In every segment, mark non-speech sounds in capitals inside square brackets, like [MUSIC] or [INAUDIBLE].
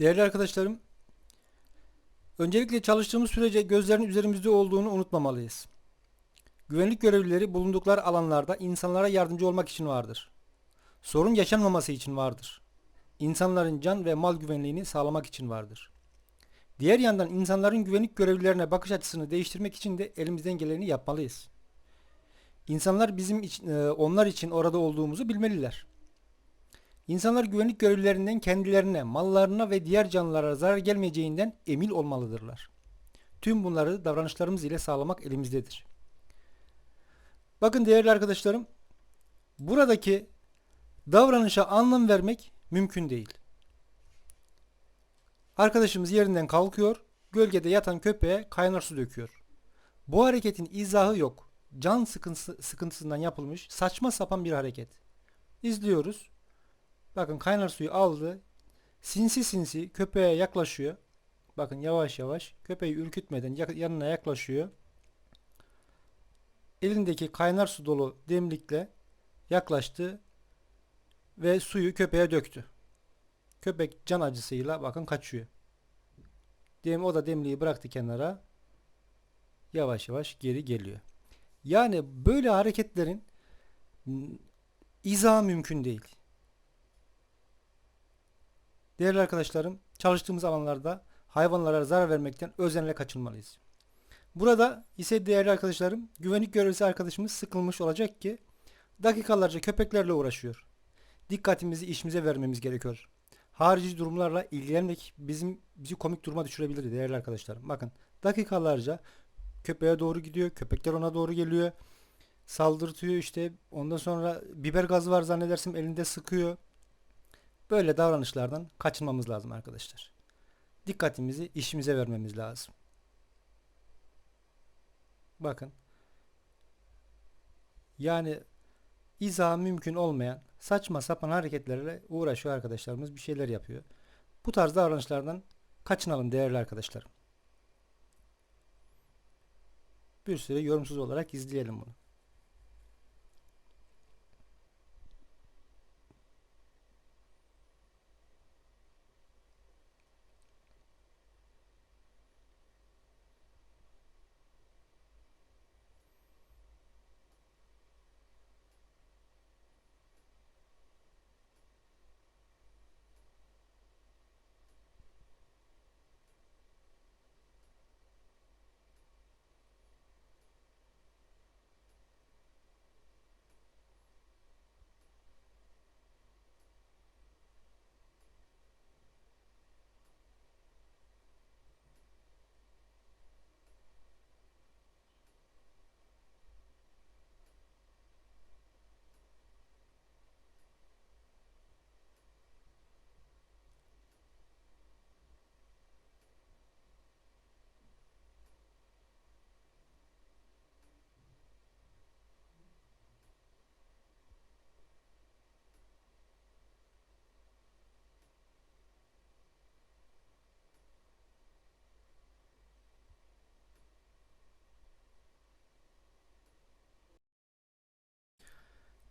Değerli arkadaşlarım, öncelikle çalıştığımız sürece gözlerin üzerimizde olduğunu unutmamalıyız. Güvenlik görevlileri bulundukları alanlarda insanlara yardımcı olmak için vardır. Sorun yaşanmaması için vardır. İnsanların can ve mal güvenliğini sağlamak için vardır. Diğer yandan insanların güvenlik görevlilerine bakış açısını değiştirmek için de elimizden geleni yapmalıyız. İnsanlar bizim için, e, onlar için orada olduğumuzu bilmeliler. İnsanlar güvenlik görevlilerinden kendilerine, mallarına ve diğer canlılara zarar gelmeyeceğinden emin olmalıdırlar. Tüm bunları davranışlarımız ile sağlamak elimizdedir. Bakın değerli arkadaşlarım, buradaki davranışa anlam vermek mümkün değil. Arkadaşımız yerinden kalkıyor, gölgede yatan köpeğe kaynar su döküyor. Bu hareketin izahı yok. Can sıkıntısı, sıkıntısından yapılmış saçma sapan bir hareket. İzliyoruz. Bakın kaynar suyu aldı. Sinsi sinsi köpeğe yaklaşıyor. Bakın yavaş yavaş köpeği ürkütmeden yanına yaklaşıyor. Elindeki kaynar su dolu demlikle yaklaştı ve suyu köpeğe döktü. Köpek can acısıyla bakın kaçıyor. Dem o da demliği bıraktı kenara. Yavaş yavaş geri geliyor. Yani böyle hareketlerin m, izahı mümkün değil. Değerli arkadaşlarım, çalıştığımız alanlarda hayvanlara zarar vermekten özenle kaçınmalıyız. Burada ise değerli arkadaşlarım, güvenlik görevlisi arkadaşımız sıkılmış olacak ki dakikalarca köpeklerle uğraşıyor. Dikkatimizi işimize vermemiz gerekiyor. Harici durumlarla ilgilenmek bizim bizi komik duruma düşürebilir değerli arkadaşlarım. Bakın dakikalarca köpeğe doğru gidiyor, köpekler ona doğru geliyor. Saldırtıyor işte. Ondan sonra biber gazı var zannedersin elinde sıkıyor. Böyle davranışlardan kaçınmamız lazım arkadaşlar. Dikkatimizi işimize vermemiz lazım. Bakın. Yani izah mümkün olmayan saçma sapan hareketlerle uğraşıyor arkadaşlarımız. Bir şeyler yapıyor. Bu tarz davranışlardan kaçınalım değerli arkadaşlarım. Bir süre yorumsuz olarak izleyelim bunu.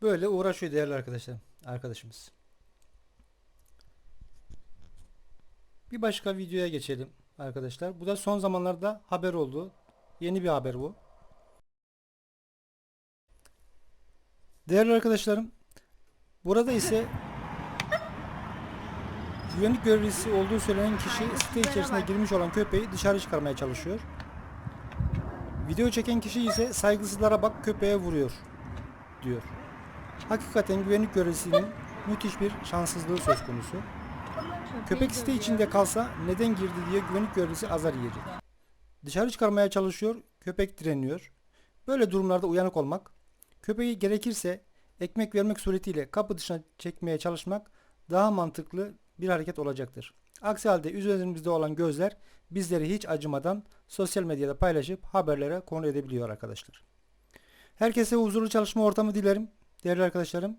Böyle uğraşıyor değerli arkadaşlar, arkadaşımız. Bir başka videoya geçelim arkadaşlar. Bu da son zamanlarda haber oldu. Yeni bir haber bu. Değerli arkadaşlarım, burada ise [LAUGHS] güvenlik görevlisi olduğu söylenen kişi site içerisine girmiş olan köpeği dışarı çıkarmaya çalışıyor. Video çeken kişi ise saygısızlara bak köpeğe vuruyor diyor. Hakikaten güvenlik görevlisinin müthiş bir şanssızlığı söz konusu. Köpek site içinde kalsa neden girdi diye güvenlik görevlisi azar yiyecek. Dışarı çıkarmaya çalışıyor, köpek direniyor. Böyle durumlarda uyanık olmak, köpeği gerekirse ekmek vermek suretiyle kapı dışına çekmeye çalışmak daha mantıklı bir hareket olacaktır. Aksi halde üzerimizde olan gözler bizleri hiç acımadan sosyal medyada paylaşıp haberlere konu edebiliyor arkadaşlar. Herkese huzurlu çalışma ortamı dilerim değerli arkadaşlarım.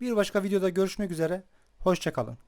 Bir başka videoda görüşmek üzere. Hoşçakalın.